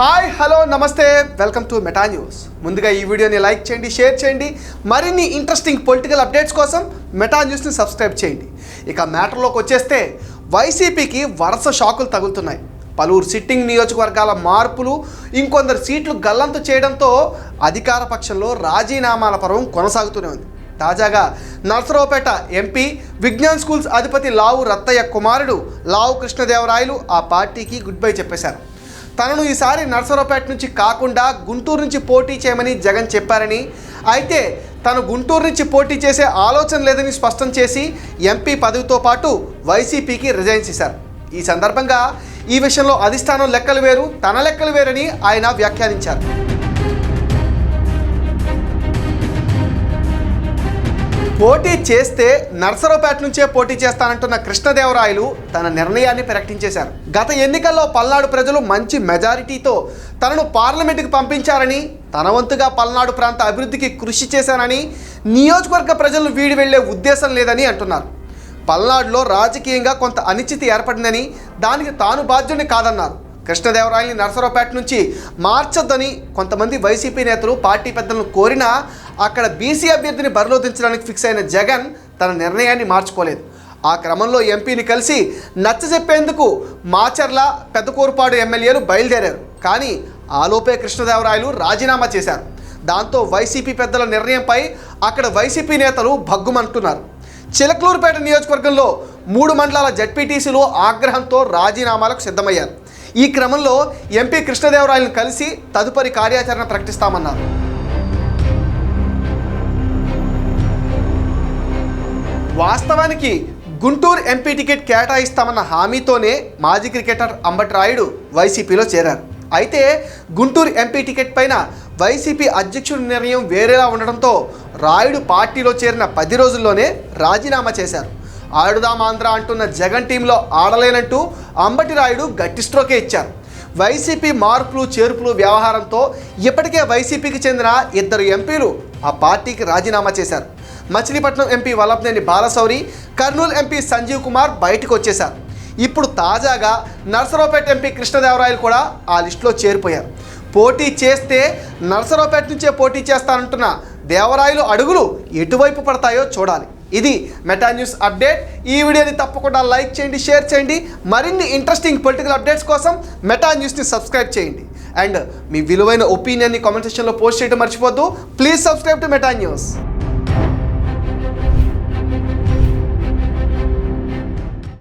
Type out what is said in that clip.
Hi hello నమస్తే. Welcome to Meta news. ముందుగా ఈ వీడియోని లైక్ చేయండి షేర్ చేయండి. మరిన్ని ఇంట్రెస్టింగ్ పొలిటికల్ అప్డేట్స్ కోసం మెటా న్యూస్ని సబ్స్క్రైబ్ చేయండి. ఇక మ్యాటర్లోకి వచ్చేస్తే వైసీపీకి వరుస షాకులు తగులుతున్నాయి. పలువురు సిట్టింగ్ నియోజకవర్గాల మార్పులు ఇంకొందరు సీట్లు గల్లంతు చేయడంతో అధికార పక్షంలో రాజీనామాల పర్వం కొనసాగుతూనే ఉంది. తాజాగా నర్సరావుపేట ఎంపీ విజ్ఞాన్ స్కూల్స్ అధిపతి లావు రత్తయ్య కుమారుడు లావు కృష్ణదేవరాయలు ఆ పార్టీకి గుడ్ బై చెప్పేశారు. తనను ఈసారి నర్సరావుపేట నుంచి కాకుండా గుంటూరు నుంచి పోటీ చేయమని జగన్ చెప్పారని. అయితే తను గుంటూరు నుంచి పోటీ చేసే ఆలోచన లేదని స్పష్టం చేసి ఎంపీ పదవితో పాటు వైసీపీకి రిజైన్ చేశారు. ఈ సందర్భంగా ఈ విషయంలో అధిష్టానం లెక్కలు వేరు తన లెక్కలు వేరని ఆయన వ్యాఖ్యానించారు. పోటీ చేస్తే నర్సరావుపేట నుంచే పోటీ చేస్తానంటున్న కృష్ణదేవరాయలు తన నిర్ణయాన్ని ప్రకటించేశారు. గత ఎన్నికల్లో పల్నాడు ప్రజలు మంచి మెజారిటీతో తనను పార్లమెంటుకు పంపించారని తన వంతుగా పల్నాడు ప్రాంత అభివృద్ధికి కృషి చేశానని నియోజకవర్గ ప్రజలను వీడి వెళ్ళే ఉద్దేశం లేదని అంటున్నారు. పల్నాడులో రాజకీయంగా కొంత అనిశ్చితి ఏర్పడిందని దానికి తాను బాధ్యుని కాదన్నారు. కృష్ణదేవరాయల్ని నర్సరావుపేట నుంచి మార్చొద్దని కొంతమంది వైసీపీ నేతలు పార్టీ పెద్దలను కోరినా అక్కడ బీసీ అభ్యర్థిని బరిలో దించడానికి ఫిక్స్ అయిన జగన్ తన నిర్ణయాన్ని మార్చుకోలేదు. ఆ క్రమంలో ఎంపీని కలిసి నచ్చజెప్పేందుకు మాచర్ల పెద్దకూరుపాడు ఎమ్మెల్యేలు బయలుదేరారు. కానీ ఆలోపే కృష్ణదేవరాయలు రాజీనామా చేశారు. దాంతో వైసీపీ పెద్దల నిర్ణయంపై అక్కడ వైసీపీ నేతలు భగ్గుమంటున్నారు. చిలకలూరుపేట నియోజకవర్గంలో మూడు మండలాల జడ్పీటీసీలు ఆగ్రహంతో రాజీనామాలకు సిద్ధమయ్యారు. ఈ క్రమంలో ఎంపీ కృష్ణదేవరాయలను కలిసి తదుపరి కార్యాచరణ ప్రకటిస్తామన్నారు. వాస్తవానికి గుంటూరు ఎంపీ టికెట్ కేటాయిస్తామన్న హామీతోనే మాజీ క్రికెటర్ అంబటి రాయుడు వైసీపీలో చేరారు. అయితే గుంటూరు ఎంపీ టికెట్ పైన వైసీపీ అధ్యక్షుడి నిర్ణయం వేరేలా ఉండడంతో రాయుడు పార్టీలో చేరిన పది రోజుల్లోనే రాజీనామా చేశారు. ఆడుదాం ఆంధ్ర అంటున్న జగన్ టీంలో ఆడలేనంటూ అంబటి రాయుడు గట్టి స్ట్రోకే ఇచ్చారు. వైసీపీ మార్పులు చేర్పులు వ్యవహారంతో ఇప్పటికే వైసీపీకి చెందిన ఇద్దరు ఎంపీలు ఆ పార్టీకి రాజీనామా చేశారు. మచిలీపట్నం ఎంపీ వల్లభనేని బాలశౌరి కర్నూలు ఎంపీ సంజీవ్ కుమార్ బయటకు వచ్చేశారు. ఇప్పుడు తాజాగా నర్సరావుపేట ఎంపీ కృష్ణదేవరాయలు కూడా ఆ లిస్టులో చేరిపోయారు. పోటీ చేస్తే నర్సరావుపేట నుంచే పోటీ చేస్తానంటున్న దేవరాయలు అడుగులు ఎటువైపు పడతాయో చూడాలి. ఇది మెటా న్యూస్ అప్డేట్. ఈ వీడియోని తప్పకుండా లైక్ చేయండి షేర్ చేయండి. మరిన్ని ఇంట్రెస్టింగ్ పొలిటికల్ అప్డేట్స్ కోసం మెటా న్యూస్ని సబ్స్క్రైబ్ చేయండి. అండ్ మీ విలువైన ఒపీనియన్ని కామెంట్ సెక్షన్లో పోస్ట్ చేయడం మర్చిపోద్దు please subscribe to Meta news.